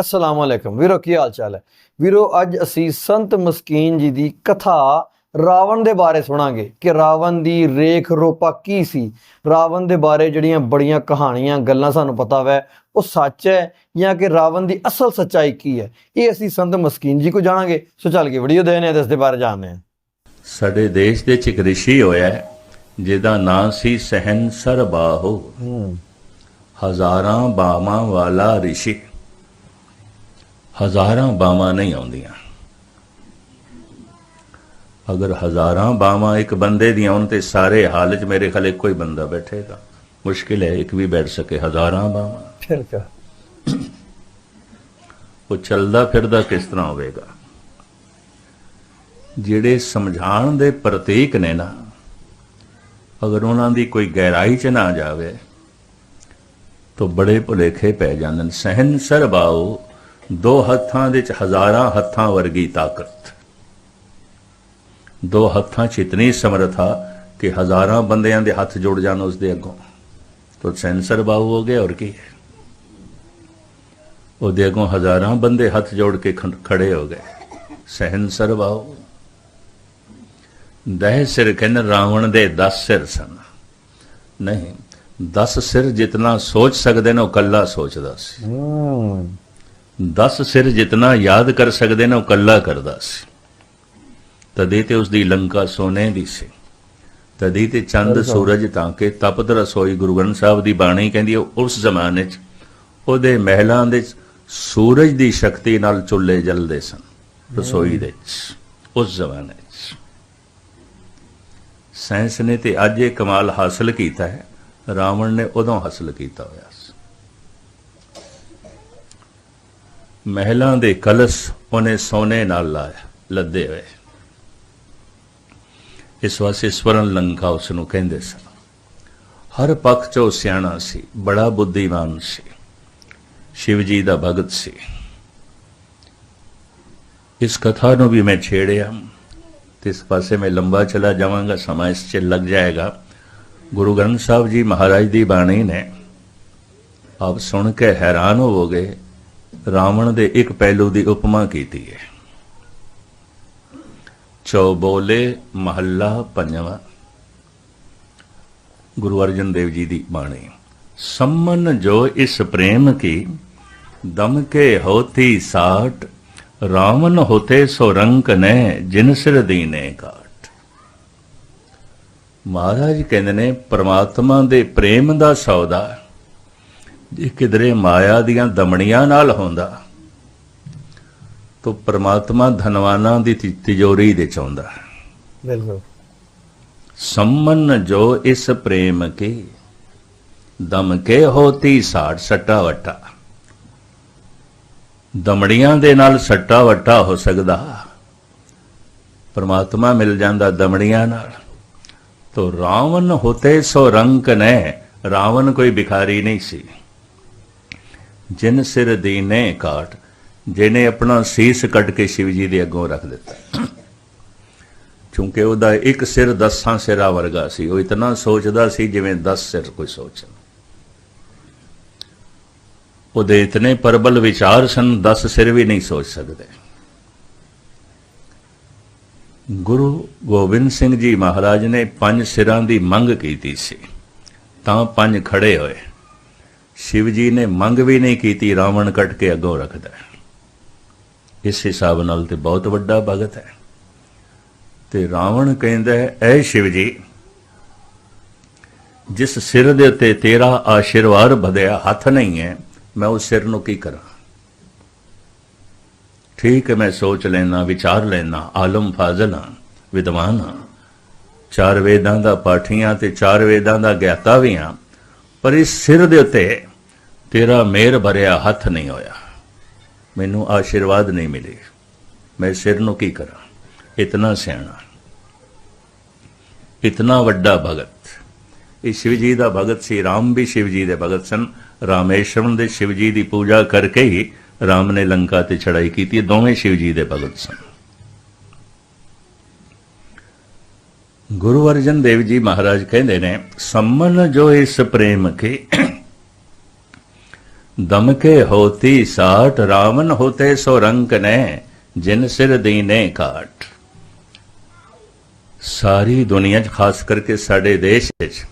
ਅਸਲਾਮ ਅਲੈਕਮ। ਵੀਰੋ ਕੀ ਹਾਲ ਚਾਲ ਹੈ? ਵੀਰੋ ਅੱਜ ਅਸੀਂ ਸੰਤ ਮਸਕੀਨ ਜੀ ਦੀ ਕਥਾ ਰਾਵਣ ਦੇ ਬਾਰੇ ਸੁਣਾਂਗੇ ਕਿ ਰਾਵਣ ਦੀ ਰੇਖ ਰੋਪਾ ਕੀ ਸੀ। ਰਾਵਣ ਦੇ ਬਾਰੇ ਜਿਹੜੀਆਂ ਬੜੀਆਂ ਕਹਾਣੀਆਂ ਗੱਲਾਂ ਸਾਨੂੰ ਪਤਾ ਵੈ ਉਹ ਸੱਚ ਹੈ ਜਾਂ ਕਿ ਰਾਵਣ ਦੀ ਅਸਲ ਸੱਚਾਈ ਕੀ ਹੈ? ਇਹ ਅਸੀਂ ਸੰਤ ਮਸਕੀਨ ਜੀ ਕੋ ਜਾਣਾਂਗੇ। ਸੋ ਚੱਲ ਕੇ ਵੀਡੀਓ ਦੇਖਨੇ ਤੇ ਇਸ ਦੇ ਬਾਰੇ ਜਾਣਦੇ ਹਾਂ। ਸਾਡੇ ਦੇਸ਼ ਦੇ ਵਿੱਚ ਇੱਕ ਰਿਸ਼ੀ ਹੋਇਆ ਜਿਹਦਾ ਨਾਂ ਸੀ ਸਹਿਨਸਰ ਬਾਹੂ ਹਜ਼ਾਰਾਂ ਬਾਵਾਂ ਵਾਲਾ ਰਿਸ਼ੀ। ਹਜ਼ਾਰਾਂ ਬਾਵਾਂ ਨਹੀਂ ਆਉਂਦੀਆਂ। ਅਗਰ ਹਜ਼ਾਰਾਂ ਬਾਵਾਂ ਇੱਕ ਬੰਦੇ ਦੀਆਂ ਹੋਣ ਤੇ ਸਾਰੇ ਹਾਲ 'ਚ ਮੇਰੇ ਖਿਆਲ ਇੱਕੋ ਹੀ ਬੰਦਾ ਬੈਠੇਗਾ। ਮੁਸ਼ਕਿਲ ਹੈ ਇੱਕ ਵੀ ਬੈਠ ਸਕੇ ਹਜ਼ਾਰਾਂ ਬਾਵਾਂ ਫਿਰ ਕਿਆ? ਉਹ ਚੱਲਦਾ ਫਿਰਦਾ ਕਿਸ ਤਰ੍ਹਾਂ ਹੋਵੇਗਾ? ਜਿਹੜੇ ਸਮਝਾਣ ਦੇ ਪ੍ਰਤੀਕ ਨੇ ਨਾ ਅਗਰ ਉਹਨਾਂ ਦੀ ਕੋਈ ਗਹਿਰਾਈ ਚ ਨਾ ਜਾਵੇ ਤਾਂ ਬੜੇ ਭੁਲੇਖੇ ਪੈ ਜਾਂਦੇ ਨੇ। ਸਹਿਨ ਸਰਬਾਉ ਦੋ ਹੱਥਾਂ ਦੇ ਚ ਹਜ਼ਾਰਾਂ ਹੱਥਾਂ ਵਰਗੀ ਤਾਕਤ। ਦੋ ਹੱਥਾਂ ਚ ਇਤਨੀ ਸਮਰਥਾ ਕਿ ਹਜ਼ਾਰਾਂ ਬੰਦਿਆਂ ਦੇ ਹੱਥ ਜੁੜ ਜਾਣ ਉਸ ਦੇ ਅੱਗੋਂ। ਤਾਂ ਸੈਂਸਰ ਬਾਹੂ ਹੋ ਗਿਆ ਔਰ ਕੀ ਹੈ? ਉਹਦੇ ਅੱਗੋਂ ਹਜ਼ਾਰਾਂ ਬੰਦੇ ਹੱਥ ਜੋੜ ਕੇ ਖੜੇ ਹੋ ਗਏ। ਸਹਿਨਸਰ ਬਾਹੂ। ਦਹ ਸਿਰ ਕਹਿੰਦੇ ਰਾਵਣ ਦੇ 10 ਸਿਰ ਸਨ। ਨਹੀਂ 10 ਸਿਰ ਜਿਤਨਾ ਸੋਚ ਸਕਦੇ ਨੇ, ਉਹ ਕੱਲਾ ਸੋਚਦਾ ਸੀ। 10 ਸਿਰ ਜਿਤਨਾ ਯਾਦ ਕਰ ਸਕਦੇ ਨੇ ਉਹ ਕੱਲਾ ਕਰਦਾ ਸੀ। ਤਦੇ ਤੇ ਉਸ ਦੀ ਲੰਕਾ ਸੋਨੇ ਦੀ ਸੀ। ਤਦੇ ਤੇ ਚੰਦ ਸੂਰਜ ਤਾਂ ਕਿ ਤਪਤ ਰਸੋਈ ਗੁਰੂ ਗ੍ਰੰਥ ਸਾਹਿਬ ਦੀ ਬਾਣੀ ਕਹਿੰਦੀ ਹੈ, ਉਸ ਜ਼ਮਾਨੇ 'ਚ ਉਹਦੇ ਮਹਿਲਾਂ ਦੇ ਸੂਰਜ ਦੀ ਸ਼ਕਤੀ ਨਾਲ ਚੁੱਲ੍ਹੇ ਜਲਦੇ ਸਨ ਰਸੋਈ ਦੇ 'ਚ ਉਸ ਜ਼ਮਾਨੇ 'ਚ। ਸਾਇੰਸ ਨੇ ਤੇ ਅੱਜ ਇਹ ਕਮਾਲ ਹਾਸਲ ਕੀਤਾ ਹੈ ਰਾਵਣ ਨੇ ਉਦੋਂ ਹਾਸਲ ਕੀਤਾ ਹੋਇਆ ਸੀ ਮਹਿਲਾਂ ਦੇ ਕਲਸ਼ ਉਹਨੇ ਸੋਨੇ ਨਾਲ ਲਾਇਆ, ਲੱਦੇ ਹੋਏ। ਇਸ ਵਾਸਤੇ ਸਵਰਨ ਲੰਕਾ ਉਸ ਨੂੰ ਕਹਿੰਦੇ ਸਨ, ਹਰ ਪੱਖ ਚੋਂ ਸਿਆਣਾ ਸੀ, ਬੜਾ ਬੁੱਧੀਮਾਨ ਸੀ, ਸ਼ਿਵ ਜੀ ਦਾ ਭਗਤ ਸੀ। ਇਸ ਕਥਾ ਨੂੰ ਵੀ ਮੈਂ ਛੇੜਿਆ, ਤੇ ਇਸ ਪਾਸੇ ਮੈਂ ਲੰਬਾ ਚਲਾ ਜਾਵਾਂਗਾ, ਸਮਾਂ ਇਸ 'ਚ ਲੱਗ ਜਾਏਗਾ। ਗੁਰੂ ਗ੍ਰੰਥ ਸਾਹਿਬ ਜੀ ਮਹਾਰਾਜ ਦੀ ਬਾਣੀ ਨੇ ਆਪ ਸੁਣ ਕੇ ਹੈਰਾਨ ਹੋਵੋਗੇ ਰਾਵਣ ਦੇ ਇੱਕ ਪਹਿਲੂ ਦੀ ਉਪਮਾ ਕੀਤੀ ਹੈ। ਚੌਬੋਲੇ ਮਹੱਲਾ ਪੰਜਵਾਂ। ਗੁਰੂ ਅਰਜਨ ਦੇਵ ਜੀ ਦੀ ਬਾਣੀ। ਸੰਮਨ ਜੋ ਇਸ ਪ੍ਰੇਮ ਕੀ, ਦਮ ਕੇ ਹੋਤੀ ਸਾਟ ਰਾਵਨ ਹੋਤੇ ਸੋ ਰੰਕ ਨੇ, ਜਿਨ ਸਿਰ ਦੀਨੇ ਕਾਟ ਮਹਾਰਾਜ ਕਹਿੰਦੇ ਨੇ, ਪ੍ਰਮਾਤਮਾ ਦੇ ਪ੍ਰੇਮ ਦਾ ਸੌਦਾ ਜੇ ਕਿਧਰੇ ਮਾਇਆ ਦੀਆਂ ਦਮਣੀਆਂ ਨਾਲ ਹੁੰਦਾ। ਤਾਂ ਪ੍ਰਮਾਤਮਾ ਧਨਵਾਨਾਂ ਦੀ ਤਿਜੋਰੀ ਦੇ ਚਾਹੁੰਦਾ ਬਿਲਕੁਲ। ਸੰਮਨ ਜੋ ਇਸ ਪ੍ਰੇਮ ਕੀ ਦਮ ਕੇ ਹੋਤੀ ਸਾੜ ਸੱਟਾ ਵਟਾ। ਦਮੜੀਆਂ ਦੇ ਨਾਲ ਸੱਟਾ ਵਟਾ ਹੋ ਸਕਦਾ। ਪਰਮਾਤਮਾ ਮਿਲ ਜਾਂਦਾ ਦਮੜੀਆਂ ਨਾਲ। ਤੋ ਰਾਵਣ ਹੋਤੇ ਸੋ ਰੰਕ ਨੇ ਰਾਵਣ ਕੋਈ ਭਿਖਾਰੀ ਨਹੀਂ ਸੀ। ਜਿਨ ਸਿਰ ਦੀਨੇ ਕਾਟ, ਜਿਹਨੇ ਆਪਣਾ ਸੀਸ ਕੱਢ ਕੇ ਸ਼ਿਵ ਜੀ ਦੇ ਅੱਗੋਂ ਰੱਖ ਦਿੱਤਾ। ਕਿਉਂਕਿ ਉਹਦਾ ਇੱਕ ਸਿਰ ਦਸਾਂ ਸਿਰਾਂ ਵਰਗਾ ਸੀ, ਉਹ ਇਤਨਾ ਸੋਚਦਾ ਸੀ ਜਿਵੇਂ 10 ਸਿਰ ਕੋਈ ਸੋਚਣ। ਉਹਦੇ ਇਤਨੇ ਪਰਬਲ ਵਿਚਾਰ ਸਨ 10 ਸਿਰ ਵੀ ਨਹੀਂ ਸੋਚ ਸਕਦੇ। ਗੁਰੂ ਗੋਬਿੰਦ ਸਿੰਘ ਜੀ ਮਹਾਰਾਜ ਨੇ ਪੰਜ ਸਿਰਾਂ ਦੀ ਮੰਗ ਕੀਤੀ ਸੀ, ਤਾਂ ਪੰਜ ਖੜੇ ਹੋਏ। ਸ਼ਿਵ ਜੀ ਨੇ ਮੰਗ ਵੀ ਨਹੀਂ ਕੀਤੀ, ਰਾਵਣ ਕੱਟ ਕੇ ਅੱਗੋਂ ਰੱਖਦਾ ਇਸ ਹਿਸਾਬ ਨਾਲ ਤੇ ਬਹੁਤ ਵੱਡਾ ਭਗਤ ਹੈ। ਤੇ ਰਾਵਣ ਕਹਿੰਦਾ ਹੈ, ਐ ਸ਼ਿਵ ਜੀ ਜਿਸ ਸਿਰ ਦੇ ਉੱਤੇ ਤੇਰਾ ਆਸ਼ੀਰਵਾਦ ਵਧਿਆ, ਹੱਥ ਨਹੀਂ ਹੈ, ਮੈਂ ਉਸ ਸਿਰ ਨੂੰ ਕੀ ਕਰਾਂ? ਠੀਕ ਹੈ, ਮੈਂ ਸੋਚ ਲੈਣਾ ਵਿਚਾਰ ਲੈਣਾ ਆਲਮ ਫਾਜ਼ਲ ਹਾਂ, ਵਿਦਵਾਨ ਹਾਂ। ਚਾਰ ਵੇਦਾਂ ਦਾ ਪਾਠੀਆਂ ਤੇ ਚਾਰ ਵੇਦਾਂ ਦਾ ਗਿਆਤਾ ਵੀ ਹਾਂ। ਪਰ ਇਸ ਸਿਰ ਦੇ ਉੱਤੇ ਤੇਰਾ ਮਿਹਰ ਭਰਿਆ ਹੱਥ ਨਹੀਂ ਹੋਇਆ। ਮੈਨੂੰ ਆਸ਼ੀਰਵਾਦ ਨਹੀਂ ਮਿਲੇ। ਮੈਂ ਸਿਰ ਨੂੰ ਕੀ ਕਰਾਂ? ਇਤਨਾ ਸਿਆਣਾ। ਇਤਨਾ ਵੱਡਾ ਭਗਤ। ਇਹ ਸ਼ਿਵ ਜੀ ਦਾ ਭਗਤ ਸੀ। ਰਾਮ ਵੀ ਸ਼ਿਵ ਜੀ ਦੇ ਭਗਤ ਸਨ। ਰਾਮੇਸ਼ਵਰਮ ਦੇ ਸ਼ਿਵ ਜੀ ਦੀ ਪੂਜਾ ਕਰਕੇ ਹੀ ਰਾਮ ਨੇ ਲੰਕਾ ਤੇ ਚੜਾਈ ਕੀਤੀ। ਦੋਵੇਂ ਸ਼ਿਵ ਜੀ ਦੇ ਭਗਤ ਸਨ। ਗੁਰੂ ਅਰਜਨ ਦੇਵ ਜੀ ਮਹਾਰਾਜ ਕਹਿੰਦੇ ਨੇ, ਸੰਮਨ ਜੋ ਇਸ ਪ੍ਰੇਮ ਕੇ ਦਮਕੇ ਹੋਤੀ ਸਾਠ ਰਾਵਨ ਹੋਤੇ ਸੋ ਰੰਕ ਨੇ, ਜਿਨ ਸਿਰ ਦੀਨੇ ਕਾਟ ਸਾਰੀ ਦੁਨੀਆ 'ਚ, ਖਾਸ ਕਰਕੇ ਸਾਡੇ ਦੇਸ਼ ਵਿੱਚ,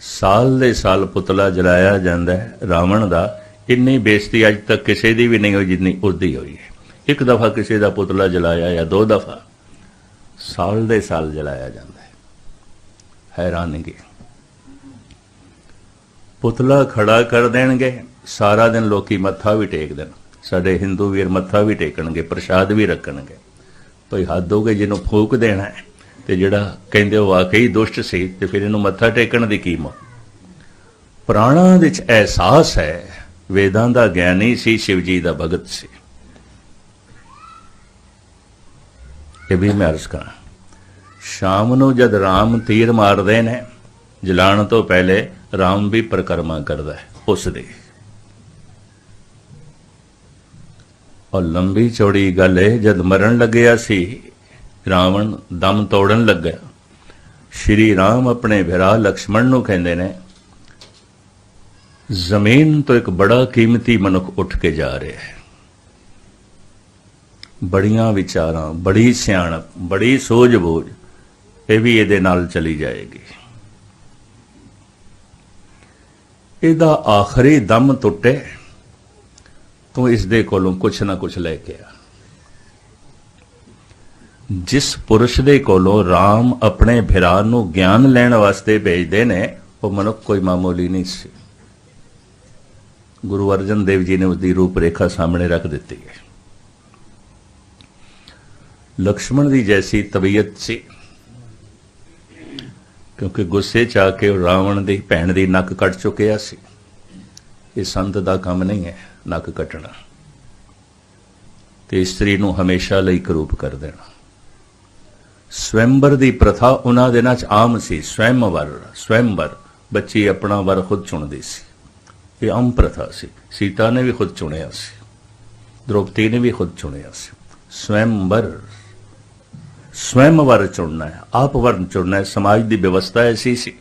ਸਾਲ ਦੇ ਸਾਲ ਪੁਤਲਾ ਜਲਾਇਆ ਜਾਂਦਾ ਹੈ ਰਾਵਣ ਦਾ। ਇੰਨੀ ਬੇਇੱਜ਼ਤੀ ਅੱਜ ਤੱਕ ਕਿਸੇ ਦੀ ਵੀ ਨਹੀਂ ਹੋਈ, ਜਿੰਨੀ ਉਸਦੀ ਹੋਈ ਹੈ। ਇੱਕ ਦਫਾ ਕਿਸੇ ਦਾ ਪੁਤਲਾ ਜਲਾਇਆ ਜਾਂ ਦੋ ਦਫਾ ਸਾਲ ਦੇ ਸਾਲ ਜਲਾਇਆ ਜਾਂਦਾ ਹੈ। ਹੈਰਾਨਗੀ। ਪੁਤਲਾ ਖੜਾ ਕਰ ਦੇਣਗੇ, ਸਾਰਾ ਦਿਨ ਲੋਕੀ ਮੱਥਾ ਵੀ ਟੇਕ ਦੇਣ। ਸਾਡੇ ਹਿੰਦੂ ਵੀਰ ਮੱਥਾ ਵੀ ਟੇਕਣਗੇ, ਪ੍ਰਸ਼ਾਦ ਵੀ ਰੱਖਣਗੇ। ਭਈ ਹੱਦ ਹੋ ਗਈ, ਜਿਹਨੂੰ ਫੂਕ ਦੇਣਾ ਹੈ, ਤੇ ਜਿਹੜਾ ਕਹਿੰਦੇ ਉਹ ਵਾਕਈ ਦੁਸ਼ਟ ਸੀ, ਤੇ ਫਿਰ ਇਹਨੂੰ ਮੱਥਾ ਟੇਕਣ ਦੀ ਕੀ ਮੋ ਪ੍ਰਾਣਾਂ ਵਿੱਚ ਅਹਿਸਾਸ ਹੈ, ਵੇਦਾਂ ਦਾ ਗਿਆਨੀ ਸੀ ਸ਼ਿਵ ਜੀ ਦਾ ਭਗਤ ਸੀ। ਇਹ ਵੀ ਮੈਂ ਅਰਜ਼ ਕਰਾਂ। ਸ਼ਾਮ ਨੂੰ ਜਦ ਰਾਮ ਤੀਰ ਮਾਰਦੇ ਨੇ, ਜਲਾਣ ਤੋਂ ਪਹਿਲੇ ਰਾਮ ਵੀ ਪ੍ਰਕਰਮਾ ਕਰਦਾ ਹੈ, ਉਸ ਦੇ। ਔਰ ਲੰਬੀ ਚੌੜੀ ਗੱਲ ਹੈ ਜਦ ਮਰਨ ਲੱਗਿਆ ਸੀ, ਰਾਵਣ ਦਮ ਤੋੜਨ ਲੱਗਾ ਸ਼੍ਰੀ ਰਾਮ ਆਪਣੇ ਭਰਾ ਲక్ష్మణ ਨੂੰ ਕਹਿੰਦੇ ਨੇ, ਜ਼ਮੀਨ ਤੋਂ ਇੱਕ ਬੜਾ ਕੀਮਤੀ ਮਨੁੱਖ ਉੱਠ ਕੇ ਜਾ ਰਿਹਾ ਹੈ। ਬੜੀਆਂ ਵਿਚਾਰਾਂ, ਬੜੀ ਸਿਆਣਪ, ਬੜੀ ਸੋਝ ਬੋਝ, ਇਹ ਵੀ ਇਹਦੇ ਨਾਲ ਚਲੀ ਜਾਏਗੀ। ਇਹਦਾ ਆਖਰੀ ਦਮ ਟੁੱਟੇ, ਤੂੰ ਇਸ ਦੇ ਕੋਲੋਂ ਕੁਛ ਨਾ ਕੁਛ ਲੈ ਕੇ ਆ। ਜਿਸ ਪੁਰਸ਼ ਦੇ ਕੋਲੋਂ RAM ਆਪਣੇ ਭਰਾ ਨੂੰ ਗਿਆਨ ਲੈਣ ਵਾਸਤੇ ਭੇਜਦੇ ਨੇ, ਉਹ ਮਨੁੱਖ ਕੋਈ ਮਾਮੂਲੀ ਨਹੀਂ ਸੀ। ਗੁਰੂ ਅਰਜਨ ਦੇਵ ਜੀ ਨੇ ਉਸ ਦੀ ਰੂਪ ਰੇਖਾ ਸਾਹਮਣੇ ਰੱਖ ਦਿੱਤੀ ਹੈ। ਲਕਸ਼ਮਣ ਦੀ ਜੈਸੀ ਤਬੀਅਤ ਸੀ। ਕਿਉਂਕਿ ਗੁੱਸੇ ਚ ਆ ਕੇ ਉਹ ਰਾਵਣ ਦੀ ਭੈਣ ਦੀ ਨੱਕ ਕੱਟ ਚੁੱਕਿਆ ਸੀ। ਇਹ ਸੰਤ ਦਾ ਕੰਮ ਨਹੀਂ ਹੈ ਨੱਕ ਕੱਟਣਾ। ਤੇ ਇਸਤਰੀ ਨੂੰ ਹਮੇਸ਼ਾ ਲਈ ਕਰੂਪ ਕਰ ਦੇਣਾ। ਸਵੈੰਬਰ ਦੀ ਪ੍ਰਥਾ ਉਹਨਾਂ ਦਿਨਾਂ ਚ ਆਮ ਸੀ। ਸਵੈਮਵਰ ਸਵੈੰਬਰ, ਬੱਚੀ ਆਪਣਾ ਵਰ ਖੁਦ ਚੁਣਦੀ ਸੀ। ਇਹ ਆਮ ਪ੍ਰਥਾ ਸੀ। ਸੀਤਾ ਨੇ ਵੀ ਖੁਦ ਚੁਣਿਆ ਸੀ। ਦ੍ਰੋਪਦੀ ਨੇ ਵੀ ਖੁਦ ਚੁਣਿਆ ਸੀ। ਸਵੈੰਬਰ ਸਵੈਮ ਵਰ ਚੁਣਨਾ ਹੈ ਆਪ ਵਰਨ ਚੁਣਨਾ ਹੈ ਸਮਾਜ ਦੀ ਵਿਵਸਥਾ ਐਸੀ ਸੀ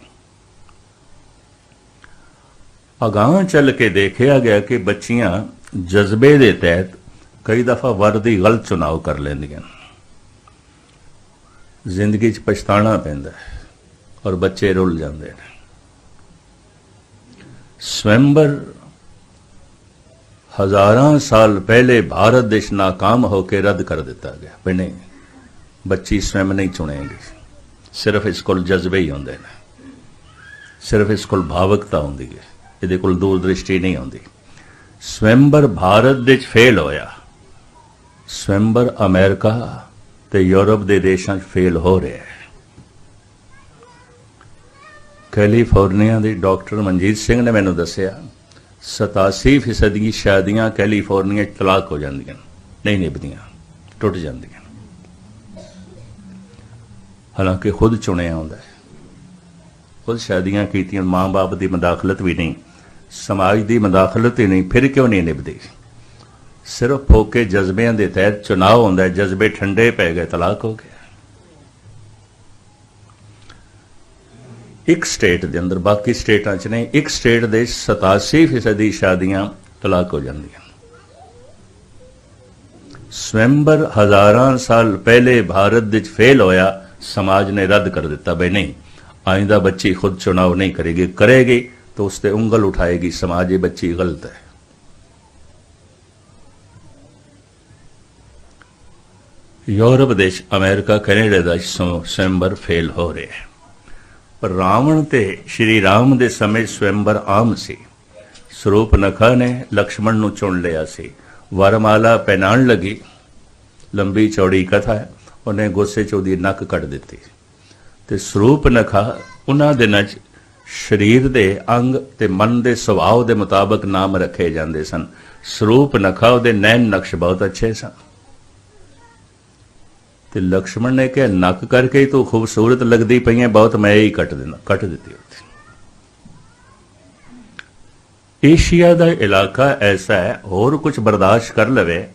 ਅਗਾਂਹ ਚੱਲ ਕੇ ਦੇਖਿਆ ਗਿਆ ਕਿ ਬੱਚੀਆਂ ਜਜ਼ਬੇ ਦੇ ਤਹਿਤ ਕਈ ਦਫਾ ਵਰ ਦੀ ਗਲਤ ਚੁਣਾਵ ਕਰ ਲੈਂਦੀਆਂ ਜ਼ਿੰਦਗੀ 'ਚ ਪਛਤਾਣਾ ਪੈਂਦਾ ਹੈ ਔਰ ਬੱਚੇ ਰੁੱਲ ਜਾਂਦੇ ਨੇ ਸਵੈੰਬਰ ਹਜ਼ਾਰਾਂ ਸਾਲ ਪਹਿਲੇ ਭਾਰਤ ਦੇਸ਼ ਨਾਕਾਮ ਹੋ ਕੇ ਰੱਦ ਕਰ ਦਿੱਤਾ ਗਿਆ ਵੀ ਬੱਚੀ ਸਵੈਮ ਨਹੀਂ ਚੁਣੇਗੀ। ਸਿਰਫ ਇਸ ਕੋਲ ਜਜ਼ਬੇ ਹੀ ਹੁੰਦੇ ਨੇ। ਸਿਰਫ ਇਸ ਕੋਲ ਭਾਵਕਤਾ ਹੁੰਦੀ ਹੈ। ਇਹਦੇ ਕੋਲ ਦੂਰ ਦ੍ਰਿਸ਼ਟੀ ਨਹੀਂ ਹੁੰਦੀ। ਸਵੈੰਬਰ ਭਾਰਤ ਦੇ ਵਿੱਚ ਫੇਲ ਹੋਇਆ। ਸਵੈੰਬਰ ਅਮਰੀਕਾ ਤੇ ਯੂਰਪ ਦੇ ਦੇਸ਼ਾਂ 'ਚ ਫੇਲ ਹੋ ਰਿਹਾ ਹੈ। ਕੈਲੀਫੋਰਨੀਆ ਦੇ ਡਾਕਟਰ ਮਨਜੀਤ ਸਿੰਘ ਨੇ ਮੈਨੂੰ ਦੱਸਿਆ 87% ਦੀ ਸ਼ਾਦੀਆਂ ਕੈਲੀਫੋਰਨੀਆ 'ਚ ਤਲਾਕ ਹੋ ਜਾਂਦੀਆਂ ਨਹੀਂ ਨਿਭਦੀਆਂ, ਟੁੱਟ ਜਾਂਦੀਆਂ। ਹਾਲਾਂਕਿ ਖੁਦ ਚੁਣਿਆ ਹੁੰਦਾ ਹੈ। ਖੁਦ ਸ਼ਾਦੀਆਂ ਕੀਤੀਆਂ ਮਾਂ-ਬਾਪ ਦੀ ਮਦਾਖਲਤ ਵੀ ਨਹੀਂ, ਸਮਾਜ ਦੀ ਮਦਾਖਲਤ ਹੀ ਨਹੀਂ, ਫਿਰ ਕਿਉਂ ਨਹੀਂ ਨਿਭਦੀ? ਸਿਰਫ ਫੋਕੇ ਜਜ਼ਬਿਆਂ ਦੇ ਤਹਿਤ ਚੁਣਾਅ ਹੁੰਦਾ ਹੈ, ਜਜ਼ਬੇ ਠੰਡੇ ਪੈ ਗਏ, ਤਲਾਕ ਹੋ ਗਿਆ। ਇੱਕ ਸਟੇਟ ਦੇ ਅੰਦਰ, ਬਾਕੀ ਸਟੇਟਾਂ 'ਚ ਨਹੀਂ, ਇੱਕ ਸਟੇਟ ਦੇ 87% ਦੀ ਸ਼ਾਦੀਆਂ ਤਲਾਕ ਹੋ ਜਾਂਦੀਆਂ। ਸਵੈਂਬਰ ਹਜ਼ਾਰਾਂ ਸਾਲ ਪਹਿਲੇ ਭਾਰਤ ਵਿੱਚ ਫੇਲ ਹੋਇਆ ਸਮਾਜ समाज ने रद्द कर देता भाई नहीं ਬੱਚੀ ਖੁਦ खुद ਨਹੀਂ ਕਰੇਗੀ ਕਰੇਗੀ ਤਾਂ ਉਸ 'ਤੇ ਉਂਗਲ ਉਠਾਏਗੀ, ਸਮਾਜ ਇਹ ਬੱਚੀ ਗ਼ਲਤ ਹੈ। ਯੂਰਪ ਦੇਸ਼ ਅਮਰੀਕਾ, ਕੈਨੇਡਾ ਦਾ ਸਵੈਂਬਰ ਫੇਲ ਹੋ ਰਿਹਾ ਹੈ। ਪਰ ਰਾਵਣ ਤੇ ਸ਼੍ਰੀ ਰਾਮ ਦੇ ਸਮੇਂ ਸਵੈਂਬਰ ਆਮ ਸੀ। ਸਰੂਪ ਨਖਾ ਨੇ ਲਕਸ਼ਮਣ ਨੂੰ ਚੁਣ ਲਿਆ ਸੀ। ਵਰਮਾਲਾ ਪਹਿਨਾਣ ਲੱਗੀ। ਲੰਬੀ ਚੌੜੀ ਕਥਾ ਹੈ। ਉਹਨੇ ਗੁੱਸੇ 'ਚ ਉਹਦੀ ਨੱਕ ਕੱਟ ਦਿੱਤੀ। ਤੇ ਸਰੂਪ ਨਖਾ ਉਹਨਾਂ ਦਿਨਾਂ 'ਚ ਸਰੀਰ ਦੇ ਅੰਗ ਤੇ ਮਨ ਦੇ ਸੁਭਾਅ ਦੇ ਮੁਤਾਬਕ ਨਾਮ ਰੱਖੇ ਜਾਂਦੇ ਸਨ। ਸਰੂਪ ਨਖਾ ਉਹਦੇ ਨੈਣ ਨਕਸ਼ ਬਹੁਤ ਅੱਛੇ ਸਨ। ਤੇ ਲਕਸ਼ਮਣ ਨੇ ਕਿਹਾ, ਨੱਕ ਕਰਕੇ ਤੂੰ ਖੂਬਸੂਰਤ ਲੱਗਦੀ ਪਈ ਹੈ, ਬਹੁਤ ਮੈਂ ਹੀ ਕੱਟ ਦੇਣਾ ਕੱਟ ਦਿੱਤੀ ਉੱਥੇ ਏਸ਼ੀਆ ਦਾ ਇਲਾਕਾ ਐਸਾ ਹੈ, ਹੋਰ ਕੁਝ ਬਰਦਾਸ਼ਤ ਕਰ ਲਵੇ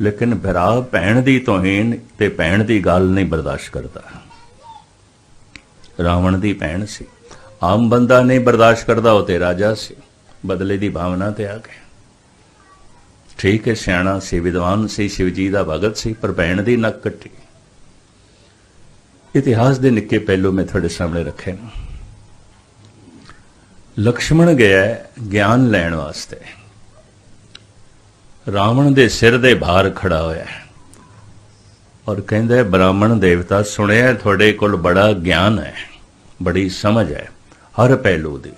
ਲੇਕਿਨ ਭਰਾ ਭੈਣ ਦੀ ਤੋਹੀਨ ਤੇ ਭੈਣ ਦੀ ਗੱਲ ਨਹੀਂ ਬਰਦਾਸ਼ਤ ਕਰਦਾ। ਰਾਵਣ ਦੀ ਭੈਣ ਸੀ। ਆਮ ਬੰਦਾ ਨਹੀਂ ਬਰਦਾਸ਼ਤ ਕਰਦਾ, ਉਹ ਤੇ ਰਾਜਾ ਸੀ। ਬਦਲੇ ਦੀ ਭਾਵਨਾ ਤੇ ਆ ਗਿਆ ਠੀਕ ਹੈ, ਸਿਆਣਾ ਸੀ, ਵਿਦਵਾਨ ਸੀ, ਸ਼ਿਵਜੀ ਦਾ ਭਗਤ ਸੀ, ਪਰ ਭੈਣ ਦੀ ਨੱਕ ਕੱਟੀ। ਇਤਿਹਾਸ ਦੇ ਨਿੱਕੇ ਪਹਿਲੂ ਮੈਂ ਤੁਹਾਡੇ ਸਾਹਮਣੇ ਰੱਖੇ ਨੇ। ਲਕਸ਼ਮਣ ਗਿਆ ਗਿਆਨ ਲੈਣ ਵਾਸਤੇ। ਰਾਵਣ ਦੇ ਸਿਰ ਦੇ ਭਾਰ ਖੜਾ ਹੋਇਆ ਹੈ। ਔਰ ਕਹਿੰਦਾ ਬ੍ਰਾਹਮਣ ਦੇਵਤਾ, ਸੁਣਿਆ ਤੁਹਾਡੇ ਕੋਲ ਬੜਾ ਗਿਆਨ ਹੈ, ਬੜੀ ਸਮਝ ਹੈ, ਹਰ ਪਹਿਲੂ ਦੀ।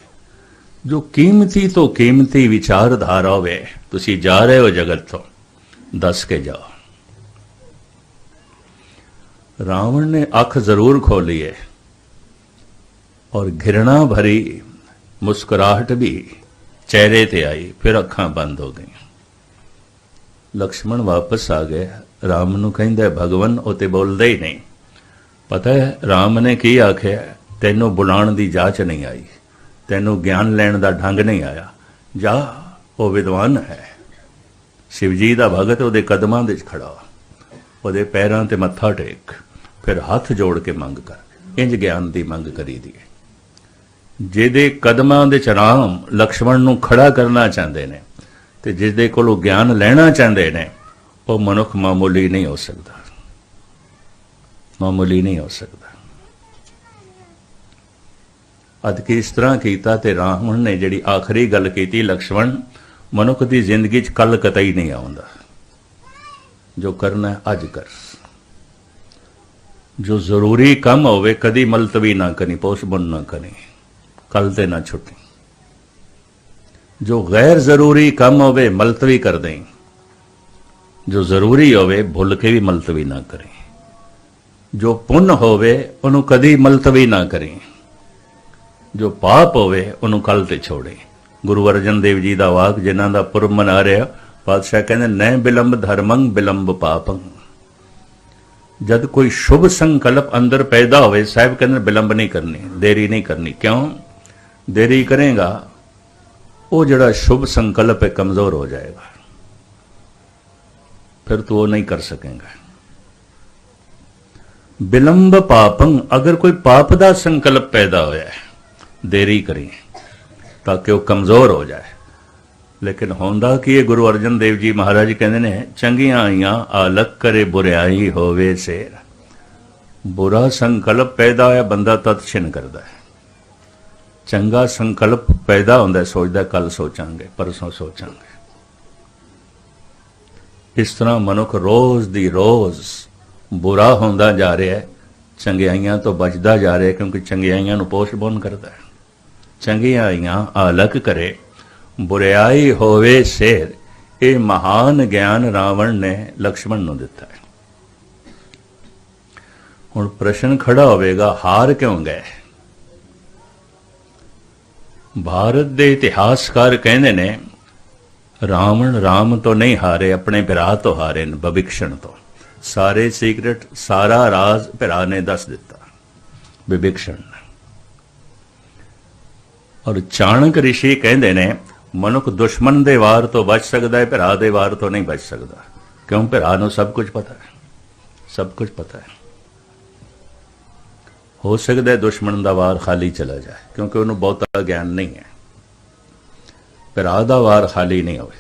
ਜੋ ਕੀਮਤੀ ਤੋਂ ਕੀਮਤੀ ਵਿਚਾਰਧਾਰਾ ਹੋਵੇ, ਤੁਸੀਂ ਜਾ ਰਹੇ ਹੋ ਜਗਤ ਤੋਂ, ਦੱਸ ਕੇ ਜਾਓ। ਰਾਵਣ ਨੇ ਅੱਖ ਜ਼ਰੂਰ ਖੋਲੀ ਹੈ, ਔਰ ਘਿਰਣਾ ਭਰੀ ਮੁਸਕਰਾਹਟ ਵੀ ਚਿਹਰੇ ਤੇ ਆਈ, ਫਿਰ ਅੱਖਾਂ ਬੰਦ ਹੋ ਗਈਆਂ। ਲਕਸ਼ਮਣ ਵਾਪਸ ਆ ਗਏ। ਰਾਮ ਨੂੰ ਕਹਿੰਦਾ, ਭਗਵਾਨ, ਉਹ ਤੇ ਬੋਲਦਾ ਹੀ ਨਹੀਂ। ਪਤਾ ਹੈ, ਰਾਮ ਨੇ ਕੀ ਆਖਿਆ? ਤੈਨੂੰ ਬੁਲਾਉਣ ਦੀ ਜਾਚ ਨਹੀਂ ਆਈ। ਤੈਨੂੰ ਗਿਆਨ ਲੈਣ ਦਾ ਢੰਗ ਨਹੀਂ ਆਇਆ। ਜਾ, ਉਹ ਵਿਦਵਾਨ ਹੈ। ਸ਼ਿਵਜੀ ਦਾ ਭਗਤ ਉਹਦੇ ਕਦਮਾਂ ਦੇ ਵਿੱਚ ਖੜਾ। ਉਹਦੇ ਪੈਰਾਂ ਤੇ ਮੱਥਾ ਟੇਕ। ਫਿਰ ਹੱਥ ਜੋੜ ਕੇ ਮੰਗ ਕਰ। ਇੰਜ ਗਿਆਨ ਦੀ ਮੰਗ ਕਰੀ ਦੀ ਜਿਹਦੇ ਕਦਮਾਂ ਦੇ ਚ ਰਾਮ ਲਕਸ਼ਮਣ ਨੂੰ ਖੜਾ ਕਰਨਾ ਚਾਹੁੰਦੇ ਨੇ ਤੇ ਜਿਸ ਦੇ ਕੋਲੋਂ ਗਿਆਨ ਲੈਣਾ ਚਾਹੁੰਦੇ ਨੇ, ਉਹ ਮਨੁੱਖ ਮਾਮੂਲੀ ਨਹੀਂ ਹੋ ਸਕਦਾ। ਮਾਮੂਲੀ ਨਹੀਂ ਹੋ ਸਕਦਾ। ਅਦ ਕਿ ਇਸ ਤਰ੍ਹਾਂ ਕੀਤਾ ਤੇ ਰਾਵਣ ਨੇ ਜਿਹੜੀ ਆਖਰੀ ਗੱਲ ਕੀਤੀ, ਲਕਸ਼ਮਣ, ਮਨੁੱਖ ਦੀ ਜ਼ਿੰਦਗੀ 'ਚ ਕੱਲ ਕਤਈ ਨਹੀਂ ਆਉਂਦਾ। ਜੋ ਕਰਨਾ ਅੱਜ ਕਰ। ਜੋ ਜ਼ਰੂਰੀ ਕੰਮ ਹੋਵੇ, ਕਦੀ ਮਲਤਵੀ ਨਾ ਕਰੀ ਪੋਸਟਪੋਨ ਨਾ ਕਰੀ ਕੱਲ ਤੇ ਨਾ ਛੁੱਟੀ। ਜੋ ਗੈਰ ਜ਼ਰੂਰੀ ਕੰਮ ਹੋਵੇ ਮਲਤਵੀ ਕਰ ਦੇਂ ਜੋ ਜ਼ਰੂਰੀ ਹੋਵੇ, ਭੁੱਲ ਕੇ ਵੀ ਮਲਤਵੀ ਨਾ ਕਰੇ। ਜੋ ਪੁੰਨ ਹੋਵੇ, ਉਹਨੂੰ ਕਦੀ ਮਲਤਵੀ ਨਾ ਕਰੇ। ਜੋ ਪਾਪ ਹੋਵੇ, ਉਹਨੂੰ ਕੱਲ ਤੇ ਛੋੜੇ। ਗੁਰੂ ਅਰਜਨ ਦੇਵ ਜੀ ਦਾ ਵਾਕ, ਜਿਨ੍ਹਾਂ ਦਾ ਪੁਰਬ ਮਨਾ ਰਿਹਾ, ਪਾਤਸ਼ਾਹ ਕਹਿੰਦੇ ਨੈ ਬਿਲੰਬ ਧਰਮੰ, ਬਿਲੰਬ ਪਾਪੰ। ਜਦ ਕੋਈ ਸ਼ੁਭ ਸੰਕਲਪ ਅੰਦਰ ਪੈਦਾ ਹੋਵੇ, ਸਾਹਿਬ ਕਹਿੰਦੇ, ਬਿਲੰਬ ਨਹੀਂ ਕਰਨੀ, ਦੇਰੀ ਨਹੀਂ ਕਰਨੀ। ਕਿਉਂ? ਦੇਰੀ ਕਰੇਗਾ ਉਹ ਜਿਹੜਾ ਸ਼ੁਭ ਸੰਕਲਪ ਹੈ, ਕਮਜ਼ੋਰ ਹੋ ਜਾਏਗਾ। ਫਿਰ ਤੂੰ ਉਹ ਨਹੀਂ ਕਰ ਸਕੇਗਾ। ਬਿਲੰਬ ਪਾਪੰ, ਅਗਰ ਕੋਈ ਪਾਪ ਦਾ ਸੰਕਲਪ ਪੈਦਾ ਹੋਇਆ ਹੈ, ਦੇਰੀ ਕਰੀ, ਤਾਂ ਕਿ ਉਹ ਕਮਜ਼ੋਰ ਹੋ ਜਾਏ। ਲੇਕਿਨ ਹੁੰਦਾ ਕੀ ਇਹ ਗੁਰੂ ਅਰਜਨ ਦੇਵ ਜੀ ਮਹਾਰਾਜ ਕਹਿੰਦੇ ਨੇ, ਚੰਗੀਆਂ ਆਈਆਂ, ਆਲਕ ਕਰੇ ਬੁਰਾਈ ਹੋਵੇ ਸੇਰ। ਬੁਰਾ ਸੰਕਲਪ ਪੈਦਾ ਹੋਇਆ, ਬੰਦਾ ਤਤ ਛਿਨ ਕਰਦਾ ਹੈ। ਚੰਗਾ ਸੰਕਲਪ ਪੈਦਾ ਹੁੰਦਾ ਸੋਚਦਾ ਕੱਲ ਸੋਚਾਂਗੇ, ਪਰਸੋਂ ਸੋਚਾਂਗੇ। ਇਸ ਤਰ੍ਹਾਂ ਮਨੁੱਖ ਰੋਜ਼ ਦੀ ਰੋਜ਼ ਬੁਰਾ ਹੁੰਦਾ ਜਾ ਰਿਹਾ ਹੈ, ਚੰਗਿਆਈਆਂ ਤੋਂ ਬਚਦਾ ਜਾ ਰਿਹਾ ਕਿਉਂਕਿ ਚੰਗਿਆਈਆਂ ਨੂੰ ਪੋਸਟਪੋਨ ਕਰਦਾ ਹੈ। ਚੰਗਿਆਈਆਂ ਆਲਕ ਕਰੇ, ਬੁਰਿਆਈ ਹੋਵੇ ਸੇਰ, ਇਹ ਮਹਾਨ ਗਿਆਨ ਰਾਵਣ ਨੇ ਲਕਸ਼ਮਣ ਨੂੰ ਦਿੱਤਾ ਹੈ। ਹੁਣ ਪ੍ਰਸ਼ਨ ਖੜਾ ਹੋਵੇਗਾ, ਹਾਰ ਕਿਉਂ ਗਏ? ਭਾਰਤ ਦੇ ਇਤਿਹਾਸਕਾਰ ਕਹਿੰਦੇ ਨੇ, ਰਾਵਣ ਰਾਮ ਤੋਂ ਨਹੀਂ ਹਾਰੇ, ਆਪਣੇ ਭਰਾ ਤੋਂ ਹਾਰੇ ਨੇ ਵਿਭੀਸ਼ਣ ਤੋਂ। ਸਾਰੇ ਸੀਕ੍ਰੇਟ ਸਾਰਾ ਰਾਜ਼ ਭਰਾ ਨੇ ਦੱਸ ਦਿੱਤਾ ਵਿਭੀਸ਼ਣ ਔਰ ਚਾਣਕ ਰਿਸ਼ੀ ਕਹਿੰਦੇ ਨੇ, ਮਨੁੱਖ ਦੁਸ਼ਮਣ ਦੇ ਵਾਰ ਤੋਂ ਬਚ ਸਕਦਾ ਹੈ, ਭਰਾ ਦੇ ਵਾਰ ਤੋਂ ਨਹੀਂ ਬਚ ਸਕਦਾ। ਕਿਉਂ? ਭਰਾ ਨੂੰ ਸਭ ਕੁਝ ਪਤਾ ਹੈ। ਸਭ ਕੁਝ ਪਤਾ ਹੈ। ਹੋ ਸਕਦਾ ਹੈ ਦੁਸ਼ਮਣ ਦਾ ਵਾਰ ਖਾਲੀ ਚਲਾ ਜਾਏ, ਕਿਉਂਕਿ ਉਹਨੂੰ ਬਹੁਤਾ ਗਿਆਨ ਨਹੀਂ ਹੈ। ਭਰਾ ਦਾ ਵਾਰ ਖਾਲੀ ਨਹੀਂ ਹੋਵੇ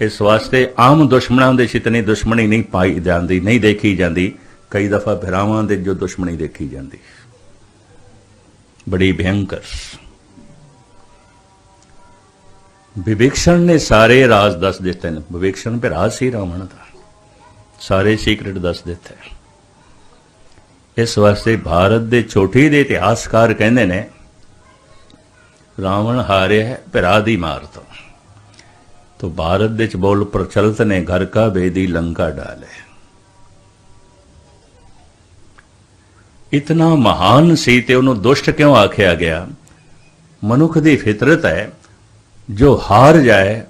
ਇਸ ਵਾਸਤੇ ਆਮ ਦੁਸ਼ਮਣਾਂ ਦੇ ਸ਼ਿਤਨੀ ਦੁਸ਼ਮਣੀ ਨਹੀਂ ਪਾਈ ਜਾਂਦੀ, ਨਹੀਂ ਦੇਖੀ ਜਾਂਦੀ। ਕਈ ਦਫਾ ਭਰਾਵਾਂ ਦੇ ਜੋ ਦੁਸ਼ਮਣੀ ਦੇਖੀ ਜਾਂਦੀ। ਬੜੀ ਭਿਆਨਕ ਵਿਵੇਕਸ਼ਣ ਨੇ ਸਾਰੇ ਰਾਜ਼ ਦੱਸ ਦਿੱਤੇ ਨੇ। ਵਿਵੇਕਸ਼ਣ ਭਰਾ ਸੀ ਰਾਵਣ ਦਾ। ਸਾਰੇ ਸੀਕ੍ਰੇਟ ਦੱਸ ਦਿੱਤੇ। ਇਸ ਵਾਸਤੇ ਭਾਰਤ ਦੇ ਛੋਟੀ ਦੇ ਇਤਿਹਾਸਕਾਰ ਕਹਿੰਦੇ ਨੇ, ਰਾਵਣ ਹਾਰਿਆ ਹੈ ਭਰਾ ਦੀ ਮਾਰ ਤੋਂ। ਤੋ ਭਾਰਤ ਦੇ ਚ ਬੋਲ ਪ੍ਰਚਲਿਤ ਨੇ, ਘਰ ਕਾ ਬੇਦੀ ਲੰਕਾ ਡਾਲੇ। ਇਤਨਾ ਮਹਾਨ ਸੀ ਤੇ ਉਹਨੂੰ ਦੁਸ਼ਟ ਕਿਉਂ ਆਖਿਆ ਗਿਆ? ਮਨੁੱਖ ਦੀ ਫਿਤਰਤ ਹੈ, ਜੋ ਹਾਰ ਜਾਏ,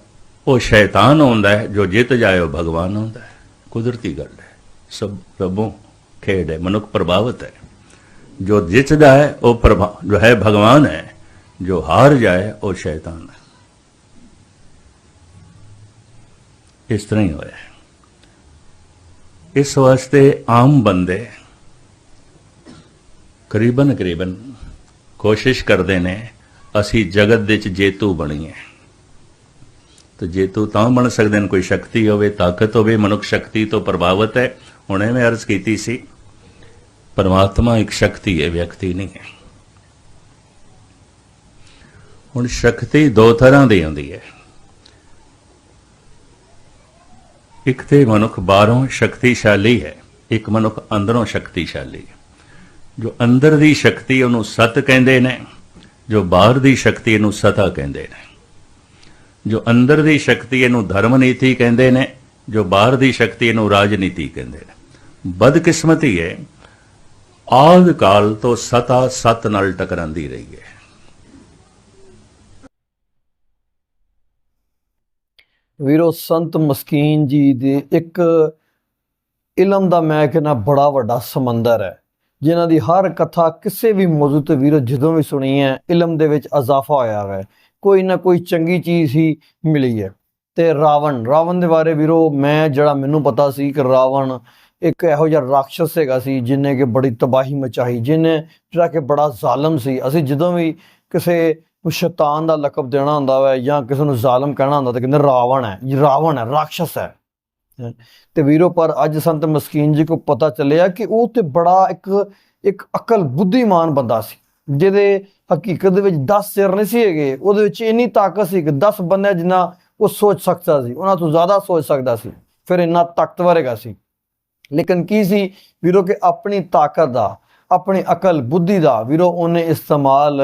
ਉਹ ਸ਼ੈਤਾਨ ਹੁੰਦਾ ਹੈ, ਜੋ ਜਿੱਤ ਜਾਏ, ਉਹ ਭਗਵਾਨ ਹੁੰਦਾ ਹੈ। ਕੁਦਰਤੀ ਗੱਲ ਹੈ। ਸਭ ਪ੍ਰਭੂ ਖੇਡ ਹੈ, ਮਨੁੱਖ ਪ੍ਰਭਾਵਿਤ ਹੈ। ਜੋ ਜਿੱਤਦਾ ਹੈ, ਉਹ ਪ੍ਰਭਾ, ਜੋ ਹੈ ਭਗਵਾਨ ਹੈ, ਜੋ ਹਾਰ ਜਾਏ, ਉਹ ਸ਼ੈਤਾਨ ਹੈ। ਇਸ ਤਰ੍ਹਾਂ ਹੀ ਹੋਇਆ ਇਸ ਵਾਸਤੇ ਆਮ ਬੰਦੇ ਕਰੀਬਨ ਕਰੀਬਨ ਕੋਸ਼ਿਸ਼ ਕਰਦੇ ਨੇ, ਅਸੀਂ ਜਗਤ ਦੇ ਵਿੱਚ ਜੇਤੂ ਬਣੀਏ। ਤੇ ਜੇਤੂ ਤਾਂ ਬਣ ਸਕਦੇ ਨੇ, ਕੋਈ ਸ਼ਕਤੀ ਹੋਵੇ, ਤਾਕਤ ਹੋਵੇ, ਮਨੁੱਖ ਸ਼ਕਤੀ ਤੋਂ ਪ੍ਰਭਾਵਿਤ ਹੈ। ਹੁਣੇ ਮੈਂ ਅਰਜ਼ ਕੀਤੀ ਸੀ, ਪਰਮਾਤਮਾ ਇੱਕ ਸ਼ਕਤੀ ਹੈ, ਵਿਅਕਤੀ ਨਹੀਂ ਹੈ। ਹੁਣ ਸ਼ਕਤੀ ਦੋ ਤਰ੍ਹਾਂ ਦੀ ਹੁੰਦੀ ਹੈ। ਇੱਕ ਤੇ ਮਨੁੱਖ ਬਾਹਰੋਂ ਸ਼ਕਤੀਸ਼ਾਲੀ ਹੈ, ਇੱਕ ਮਨੁੱਖ ਅੰਦਰੋਂ ਸ਼ਕਤੀਸ਼ਾਲੀ ਹੈ। ਜੋ ਅੰਦਰ ਦੀ ਸ਼ਕਤੀ ਉਹਨੂੰ ਸਤ ਕਹਿੰਦੇ ਨੇ, ਜੋ ਬਾਹਰ ਦੀ ਸ਼ਕਤੀ ਇਹਨੂੰ ਸਤਾ ਕਹਿੰਦੇ ਨੇ। ਜੋ ਅੰਦਰ ਦੀ ਸ਼ਕਤੀ ਇਹਨੂੰ ਧਰਮ ਨੀਤੀ ਕਹਿੰਦੇ ਨੇ, ਜੋ ਬਾਹਰ ਦੀ ਸ਼ਕਤੀ ਇਹਨੂੰ ਰਾਜਨੀਤੀ ਕਹਿੰਦੇ ਨੇ। ਬਦਕਿਸਮਤੀ ਹੈ। ਆਦ ਕਾਲ ਤੋਂ ਸਤਾ ਸਤ ਨਾਲ ਟਕਰਾਂਦੀ ਰਹੀ ਹੈ। ਵੀਰੋ, ਸੰਤ ਮਸਕੀਨ ਜੀ ਦੇ ਇੱਕ ਇਲਮ ਦਾ ਮੈਂ ਕਹਿੰਦਾ ਬੜਾ ਵੱਡਾ ਸਮੁੰਦਰ ਹੈ, ਜਿਨ੍ਹਾਂ ਦੀ ਹਰ ਕਥਾ ਕਿਸੇ ਵੀ ਮੌਜੂ ਤੇ ਵੀਰੋ ਜਦੋਂ ਵੀ ਸੁਣੀ ਹੈ, ਇਲਮ ਦੇ ਵਿੱਚ ਅਜਾਫਾ ਹੋਇਆ ਹੈ। ਕੋਈ ਨਾ ਕੋਈ ਚੰਗੀ ਚੀਜ਼ ਹੀ ਮਿਲੀ ਹੈ। ਤੇ ਰਾਵਣ ਰਾਵਣ ਦੇ ਬਾਰੇ ਵੀਰੋ, ਮੈਂ ਜਿਹੜਾ ਮੈਨੂੰ ਪਤਾ ਸੀ ਕਿ ਰਾਵਣ ਇੱਕ ਇਹੋ ਜਿਹਾ ਰਾਖਸ਼ ਹੈਗਾ ਸੀ ਜਿਨੇ ਕਿ ਬੜੀ ਤਬਾਹੀ ਮਚਾਈ, ਜਿਨੇ ਜਿਹੜਾ ਕਿ ਬੜਾ ਜ਼ਾਲਮ ਸੀ। ਅਸੀਂ ਜਦੋਂ ਵੀ ਕਿਸੇ ਨੂੰ ਸ਼ੈਤਾਨ ਦਾ ਲਕਬ ਦੇਣਾ ਹੁੰਦਾ ਵਾ ਜਾਂ ਕਿਸੇ ਨੂੰ ਜ਼ਾਲਮ ਕਹਿਣਾ ਹੁੰਦਾ ਤਾਂ ਕਹਿੰਦੇ ਰਾਵਣ ਹੈ ਇਹ ਰਾਵਣ ਹੈ ਰਾਖਸ਼ ਹੈ। ਤੇ ਵੀਰੋ, ਪਰ ਅੱਜ ਸੰਤ ਮਸਕੀਨ ਜੀ ਕੋ ਪਤਾ ਚੱਲਿਆ ਕਿ ਉਹ ਤੇ ਬੜਾ ਇੱਕ ਇੱਕ ਅਕਲ ਬੁੱਧੀਮਾਨ ਬੰਦਾ ਸੀ, ਜਿਹਦੇ ਹਕੀਕਤ ਦੇ ਵਿੱਚ 10 ਸਿਰ ਨਹੀਂ ਸੀ ਹੈਗੇ। ਉਹਦੇ ਵਿੱਚ ਇੰਨੀ ਤਾਕਤ ਸੀ ਕਿ 10 ਬੰਦੇ ਜਿੰਨਾ ਉਹ ਸੋਚ ਸਕਦਾ ਸੀ, ਉਹਨਾਂ ਤੋਂ ਜ਼ਿਆਦਾ ਸੋਚ ਸਕਦਾ ਸੀ, ਫਿਰ ਇੰਨਾ ਤਾਕਤਵਰ ਹੈਗਾ ਸੀ। ਲੇਕਿਨ ਕੀ ਸੀ? ਵੀਰੋ ਕਿ ਆਪਣੀ ਤਾਕਤ ਦਾ ਆਪਣੀ ਅਕਲ ਬੁੱਧੀ ਦਾ ਵੀਰੋ ਉਹਨੇ ਇਸਤੇਮਾਲ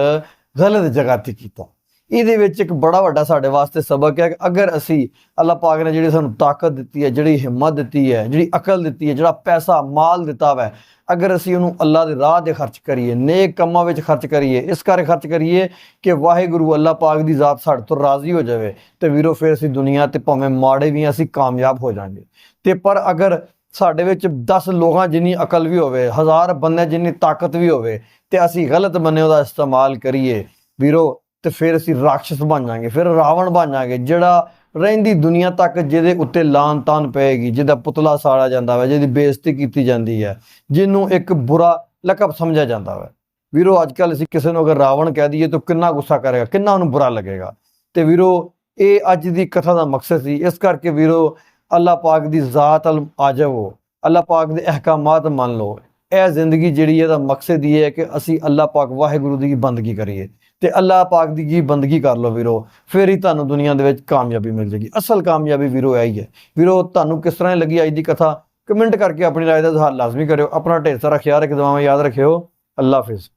ਗਲਤ ਜਗ੍ਹਾ ਤੇ ਕੀਤਾ। ਇਹਦੇ ਵਿੱਚ ਇੱਕ ਬੜਾ ਵੱਡਾ ਸਾਡੇ ਵਾਸਤੇ ਸਬਕ ਹੈ ਕਿ ਅਗਰ ਅਸੀਂ ਅੱਲਾਹ ਪਾਕ ਨੇ ਜਿਹੜੀ ਸਾਨੂੰ ਤਾਕਤ ਦਿੱਤੀ ਹੈ ਜਿਹੜੀ ਹਿੰਮਤ ਦਿੱਤੀ ਹੈ ਜਿਹੜੀ ਅਕਲ ਦਿੱਤੀ ਹੈ ਜਿਹੜਾ ਪੈਸਾ ਮਾਲ ਦਿੱਤਾ ਵੈ ਅਗਰ ਅਸੀਂ ਉਹਨੂੰ ਅੱਲਾਹ ਦੇ ਰਾਹ ਤੇ ਖਰਚ ਕਰੀਏ ਨੇਕ ਕੰਮਾਂ ਵਿੱਚ ਖਰਚ ਕਰੀਏ ਇਸ ਕਰਕੇ ਖਰਚ ਕਰੀਏ ਕਿ ਵਾਹਿਗੁਰੂ ਅੱਲਾਹ ਪਾਕ ਦੀ ਜ਼ਾਤ ਸਾਡੇ ਤੋਂ ਰਾਜ਼ੀ ਹੋ ਜਾਵੇ ਤੇ ਵੀਰੋ ਫਿਰ ਅਸੀਂ ਦੁਨੀਆ ਤੇ ਭਾਵੇਂ ਮਾੜੇ ਵੀ ਹਾਂ, ਅਸੀਂ ਕਾਮਯਾਬ ਹੋ ਜਾਾਂਗੇ। ਤੇ ਪਰ ਅਗਰ ਸਾਡੇ ਵਿੱਚ 10 ਲੋਕਾਂ ਜਿੰਨੀ ਅਕਲ ਵੀ ਹੋਵੇ, ਹਜ਼ਾਰ ਬੰਦੇ ਜਿੰਨੀ ਤਾਕਤ ਵੀ ਹੋਵੇ ਤੇ ਅਸੀਂ ਗਲਤ ਬੰਨੇ ਉਹਦਾ ਇਸਤੇਮਾਲ ਕਰੀਏ, ਵੀਰੋ, ਤੇ ਫਿਰ ਅਸੀਂ ਰਾਖਸ਼ ਬਣ ਜਾਾਂਗੇ ਫਿਰ ਰਾਵਣ ਬਣ ਜਾਾਂਗੇ ਜਿਹੜਾ ਰਹਿੰਦੀ ਦੁਨੀਆ ਤੱਕ ਜਿਹਦੇ ਉੱਤੇ ਲਾਨ ਤਾਨ ਪਏਗੀ, ਜਿਹਦਾ ਪੁਤਲਾ ਸਾੜਾ ਜਾਂਦਾ ਵਾ, ਜਿਹਦੀ ਬੇਇੱਜ਼ਤੀ ਕੀਤੀ ਜਾਂਦੀ ਹੈ, ਜਿਹਨੂੰ ਇੱਕ ਬੁਰਾ ਲਕਬ ਸਮਝਿਆ ਜਾਂਦਾ ਵਾ। ਵੀਰੋ ਅੱਜ ਕੱਲ ਅਸੀਂ ਕਿਸੇ ਨੂੰ ਅਗਰ ਰਾਵਣ ਕਹਿ ਦਈਏ ਤਾਂ ਕਿੰਨਾ ਗੁੱਸਾ ਕਰੇਗਾ, ਕਿੰਨਾ ਉਹਨੂੰ ਬੁਰਾ ਲੱਗੇਗਾ। ਤੇ ਵੀਰੋ, ਇਹ ਅੱਜ ਦੀ ਕਥਾ ਦਾ ਮਕਸਦ ਸੀ, ਇਸ ਕਰਕੇ ਵੀਰੋ ਅੱਲਾਹ ਪਾਕ ਦੀ ਜ਼ਾਤ ਅਲ ਆ ਜਾਵੋ ਅੱਲਾਹ ਪਾਕ ਦੇ ਅਹਿਕਾਮਾਤ ਮੰਨ ਲਓ। ਇਹ ਜ਼ਿੰਦਗੀ ਜਿਹੜੀ ਇਹਦਾ ਮਕਸਦ ਇਹ ਹੈ ਕਿ ਅਸੀਂ ਅੱਲਾਹ ਪਾਕ ਵਾਹਿਗੁਰੂ ਦੀ ਬੰਦਗੀ ਕਰੀਏ ਤੇ ਅੱਲਾਹ ਪਾਕ ਦੀ ਜੀ ਬੰਦਗੀ ਕਰ ਲਓ ਵੀਰੋ। ਫਿਰ ਹੀ ਤੁਹਾਨੂੰ ਦੁਨੀਆ ਦੇ ਵਿੱਚ ਕਾਮਯਾਬੀ ਮਿਲ ਜੇਗੀ ਅਸਲ ਕਾਮਯਾਬੀ ਵੀਰੋ ਇਹ ਹੀ ਹੈ। ਵੀਰੋ, ਤੁਹਾਨੂੰ ਕਿਸ ਤਰ੍ਹਾਂ ਲੱਗੀ ਅੱਜ ਦੀ ਕਥਾ? ਕਮੈਂਟ ਕਰਕੇ ਆਪਣੀ ਰਾਏ ਦਾ ਇਜ਼ਹਾਰ ਲਾਜ਼ਮੀ ਕਰਿਓ। ਆਪਣਾ ਢੇਰ ਸਾਰਾ ਖਿਆਲ ਰੱਖ ਦੁਆਵਾਂ ਯਾਦ ਰੱਖਿਓ। ਅੱਲਾਹ ਹਾਫਿਜ਼।